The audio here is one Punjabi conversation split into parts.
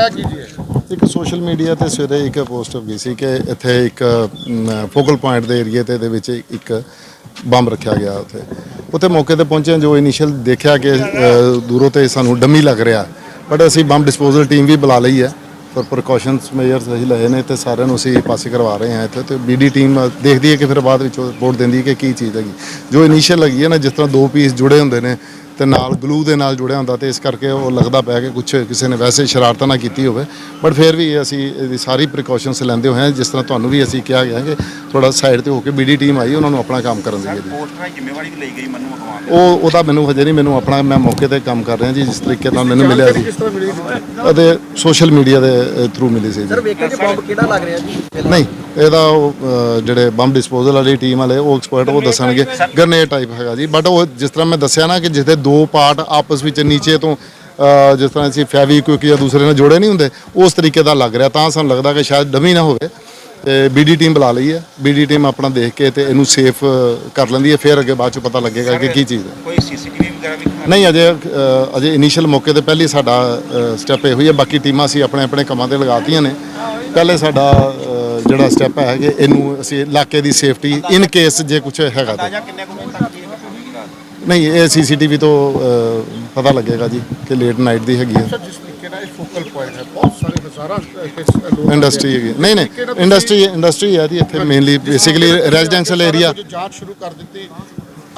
ਹੈ ਕੀ ਇੱਕ ਸੋਸ਼ਲ ਮੀਡੀਆ ਤੇ ਸਵੇਰੇ ਇੱਕ ਪੋਸਟ ਹੋ ਗਈ ਸੀ ਕਿ ਇੱਥੇ ਇੱਕ ਫੋਕਲ ਪੁਆਇੰਟ ਦੇ ਏਰੀਏ ਤੇ ਦੇ ਵਿੱਚ ਇੱਕ ਬੰਬ ਰੱਖਿਆ ਗਿਆ ਉੱਥੇ। ਉੱਥੇ ਮੌਕੇ ਤੇ ਪਹੁੰਚੇ ਜੋ ਇਨੀਸ਼ੀਅਲ ਦੇਖਿਆ ਕਿ ਦੂਰੋਂ ਤੇ ਸਾਨੂੰ ਡੰਮੀ ਲੱਗ ਰਿਹਾ। ਬਟ ਅਸੀਂ ਬੰਬ ਡਿਸਪੋਜ਼ਲ ਟੀਮ ਵੀ ਬੁਲਾ ਲਈ ਹੈ। ਪਰ ਪ੍ਰੀਕਾਸ਼ਨਸ ਮੇਜਰਸ ਅਸੀਂ ਲਏ ਨੇ ਤੇ ਸਾਰਿਆਂ ਨੂੰ ਅਸੀਂ ਪਾਸੇ ਕਰਵਾ ਰਹੇ ਹਾਂ ਇੱਥੇ ਤੇ ਬੀਡੀ ਟੀਮ ਦੇਖਦੀ ਹੈ ਕਿ ਫਿਰ ਬਾਅਦ ਵਿੱਚ ਰਿਪੋਰਟ ਦਿੰਦੀ ਹੈ ਕਿ ਕੀ ਚੀਜ਼ ਹੈਗੀ। ਜੋ ਇਨੀਸ਼ੀਅਲ ਹੈਗੀ ਹੈ ਨਾ, ਜਿਸ ਤਰ੍ਹਾਂ ਦੋ ਪੀਸ ਜੁੜੇ ਹੁੰਦੇ ਨੇ ਤੇ ਨਾਲ ਗਲੂ ਦੇ ਨਾਲ ਜੁੜਿਆ ਹੁੰਦਾ ਤੇ ਇਸ ਕਰਕੇ ਉਹ ਲੱਗਦਾ ਪਿਆ ਕਿ ਕੁਝ ਕਿਸੇ ਨੇ ਵੈਸੇ ਸ਼ਰਾਰਤ ਨਾ ਕੀਤੀ ਹੋਵੇ। ਬਟ ਫਿਰ ਵੀ ਅਸੀਂ ਇਹਦੀ ਸਾਰੀ ਪ੍ਰੀਕਾਸ਼ਨਸ ਲੈਂਦੇ ਹੋਏ ਹਾਂ ਜਿਸ ਤਰ੍ਹਾਂ ਤੁਹਾਨੂੰ ਵੀ ਅਸੀਂ ਕਿਹਾ ਗਿਆ ਕਿ ਥੋੜਾ ਸਾਈਡ ਤੇ ਹੋ ਕੇ ਬੀਡੀ ਟੀਮ ਆਈ ਉਹਨਾਂ ਨੂੰ ਆਪਣਾ ਕੰਮ ਕਰਨ ਜੀ ਪੋਸਟਰਾਂ ਦੀ ਜ਼ਿੰਮੇਵਾਰੀ ਵੀ ਲਈ ਗਈ ਮੰਨੂ ਅਗਵਾਨ ਉਹ ਉਹਦਾ ਮੈਨੂੰ ਹਜੇ ਨਹੀਂ ਮੈਨੂੰ ਆਪਣਾ ਮੈਂ ਮੌਕੇ ਤੇ ਕੰਮ ਕਰ ਰਿਹਾ ਜੀ ਜਿਸ ਤਰੀਕੇ ਨਾਲ ਮੈਨੂੰ ਮਿਲਿਆ ਸੀ। ਕਿਸ ਤਰ੍ਹਾਂ ਮਿਲੀ ਸੀ? ਅਤੇ ਸੋਸ਼ਲ ਮੀਡੀਆ ਦੇ ਥਰੂ ਮਿਲੀ ਸੀ ਜੀ। ਸਰ ਵੇਖਿਆ ਕਿ ਬੰਬ ਕਿਹੜਾ ਲੱਗ ਰਿਹਾ ਜੀ? ਨਹੀਂ ਇਹਦਾ ਉਹ ਅ, ਜਿਹੜੇ ਬੰਬ ਡਿਸਪੋਜ਼ਲ ਵਾਲੀ ਟੀਮ ਵਾਲੇ ਉਹ ਐਕਸਪਰਟ ਉਹ ਦੱਸਣਗੇ। ਗਰਨੇਡ ਟਾਈਪ ਹੈਗਾ ਜੀ। ਬਟ ਉਹ ਜਿਸ ਤਰ੍ਹਾਂ ਮੈਂ ਦੱਸਿਆ ਨਾ ਕਿ ਜਿੱਥੇ ਦੋ ਪਾਰਟ ਆਪਸ ਵਿੱਚ ਨੀਚੇ ਤੋਂ ਅ, ਜਿਸ ਤਰ੍ਹਾਂ ਅਸੀਂ ਫੈਵੀਕੁਇਕ ਜਾਂ ਦੂਸਰੇ ਨਾਲ ਜੋੜੇ ਨਹੀਂ ਹੁੰਦੇ ਉਸ ਤਰੀਕੇ ਦਾ ਲੱਗ ਰਿਹਾ। ਤਾਂ ਸਾਨੂੰ ਲੱਗਦਾ ਕਿ ਸ਼ਾਇਦ ਡਮੀ ਨਾ ਹੋਵੇ ਤੇ ਬੀਡੀ ਟੀਮ ਬੁਲਾ ਲਈ ਹੈ। ਬੀਡੀ ਟੀਮ ਆਪਣਾ ਦੇਖ ਕੇ ਤੇ ਇਹਨੂੰ ਸੇਫ ਕਰ ਲੈਂਦੀ ਹੈ। ਫਿਰ ਅੱਗੇ ਬਾਅਦ ਚ ਪਤਾ ਲੱਗੇਗਾ ਕਿ ਕੀ ਚੀਜ਼ ਹੈ। ਕੋਈ ਸੀਸੀਟੀਵੀ ਵਗੈਰਾ ਵੀ ਨਹੀਂ ਅਜੇ ਅ, ਅਜੇ ਇਨੀਸ਼ੀਅਲ ਮੌਕੇ ਤੇ ਪਹਿਲੀ ਸਾਡਾ ਸਟੈਪ ਇਹ ਹੋਈ ਹੈ। ਬਾਕੀ ਟੀਮਾਂ ਅਸੀਂ ਆਪਣੇ ਆਪਣੇ ਕੰਮਾਂ ਤੇ ਲਗਾਤੀਆਂ ਨੇ। ਪਹਿਲੇ ਸਾਡਾ ਜਿਹੜਾ ਸਟੈਪ ਹੈ ਕਿ ਇਹਨੂੰ ਅਸੀਂ ਇਲਾਕੇ ਦੀ ਸੇਫਟੀ ਇਨ ਕੇਸ ਜੇ ਕੁਝ ਹੈਗਾ ਤਾਂ। ਅੰਦਾਜ਼ਾ ਕਿੰਨੇ ਕੁ ਵਜੇ ਤੱਕ ਦੀ ਰਾਤ? ਨਹੀਂ ਇਹ ਸੀਸੀਟੀਵੀ ਤੋਂ ਅ, ਪਤਾ ਲੱਗੇਗਾ ਜੀ ਕਿ ਲੇਟ ਨਾਈਟ ਦੀ ਹੈਗੀ ਹੈ। ਸਰ ਜਿਸ ਤਰੀਕੇ ਨਾਲ ਇਹ ਫੋਕਲ ਪੁਆਇੰਟ ਹੈ ਬਹੁਤ ਸਾਰੇ ਹਜ਼ਾਰਾਂ ਇੱਥੇ ਲੋਕ ਇੰਡਸਟਰੀ ਹੈਗੀ ਨਹੀਂ ਨਹੀਂ ਇੰਡਸਟਰੀ ਇੰਡਸਟਰੀ ਹੈ ਜੀ ਇੱਥੇ ਮੇਨਲੀ ਬੇਸਿਕਲੀ ਰੈਜ਼ੀਡੈਂਸ਼ੀਅਲ ਏਰੀਆ ਜੋ ਜਾਂਚ ਸ਼ੁਰੂ ਕਰ ਦਿੱਤੀ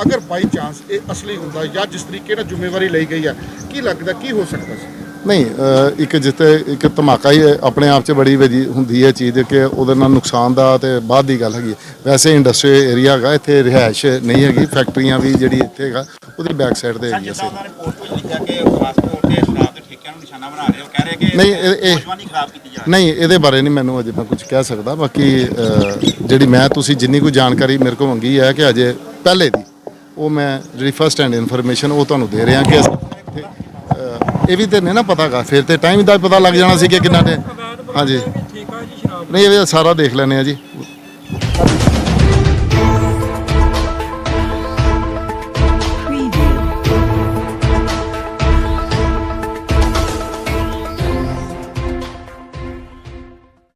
ਅਗਰ ਬਾਈ ਚਾਂਸ ਇਹ ਅਸਲੀ ਹੁੰਦਾ ਜਾਂ ਜਿਸ ਤਰੀਕੇ ਨਾਲ ਜ਼ਿੰਮੇਵਾਰੀ ਲਈ ਗਈ ਹੈ ਕੀ ਲੱਗਦਾ ਕੀ ਹੋ ਸਕਦਾ ਸੀ? ਨਹੀਂ ਇੱਕ ਜਿੱਥੇ ਇੱਕ ਧਮਾਕਾ ਹੀ ਆਪਣੇ ਆਪ 'ਚ ਬੜੀ ਵਜੀ ਹੁੰਦੀ ਹੈ ਚੀਜ਼ ਕਿ ਉਹਦੇ ਨਾਲ ਨੁਕਸਾਨ ਦਾ ਤੇ ਬਾਅਦ ਦੀ ਗੱਲ ਹੈਗੀ। ਵੈਸੇ ਇੰਡਸਟਰੀ ਏਰੀਆ ਹੈਗਾ ਇੱਥੇ ਰਿਹਾਇਸ਼ ਨਹੀਂ ਹੈਗੀ ਫੈਕਟਰੀਆਂ ਵੀ ਜਿਹੜੀ ਇੱਥੇ ਹੈਗਾ ਉਹਦੀ ਬੈਕ ਸਾਈਡ ਤੇ ਹੈਗੀ ਅਸੀਂ ਉਹਨਾਂ ਨੇ ਪੋਸਟ ਵਿੱਚ ਲਿਖਿਆ ਕਿ ਪਾਸਪੋਰਟ ਤੇ ਸ਼ਰਾਬ ਦੇ ਠੇਕਿਆਂ ਨੂੰ ਨਿਸ਼ਾਨਾ ਬਣਾ ਰਹੇ ਹੋ ਕਹਿ ਰਹੇ ਕਿ ਨਹੀਂ, ਇਹ- ਨਹੀਂ ਇਹਦੇ ਬਾਰੇ ਨਹੀਂ ਮੈਨੂੰ ਅਜੇ ਮੈਂ ਕੁਝ ਕਹਿ ਸਕਦਾ ਬਾਕੀ ਜਿਹੜੀ ਮੈਂ ਤੁਸੀਂ ਜਿੰਨੀ ਕੋਈ ਜਾਣਕਾਰੀ ਮੇਰੇ ਕੋਲ ਮੰਗੀ ਹੈ ਕਿ ਅਜੇ ਪਹਿਲੇ ਦੀ ਉਹ ਮੈਂ ਜਿਹੜੀ ਫਸਟ ਹੈਂਡ ਇਨਫੋਰਮੇਸ਼ਨ ਉਹ ਤੁਹਾਨੂੰ ਦੇ ਰਿਹਾ ਕਿ ਇਹ ਵੀ ਤੇ ਨਹੀਂ ਨਾ ਪਤਾਗਾ ਫਿਰ ਤੇ ਟਾਈਮ ਦਾ ਪਤਾ ਲੱਗ ਜਾਣਾ ਸੀ ਕਿ ਕਿੰਨਾ ਤੇ ਹਾਂਜੀ। ਨਹੀਂ ਇਹ ਸਾਰਾ ਦੇਖ ਲੈਣੇ ਆ ਜੀ।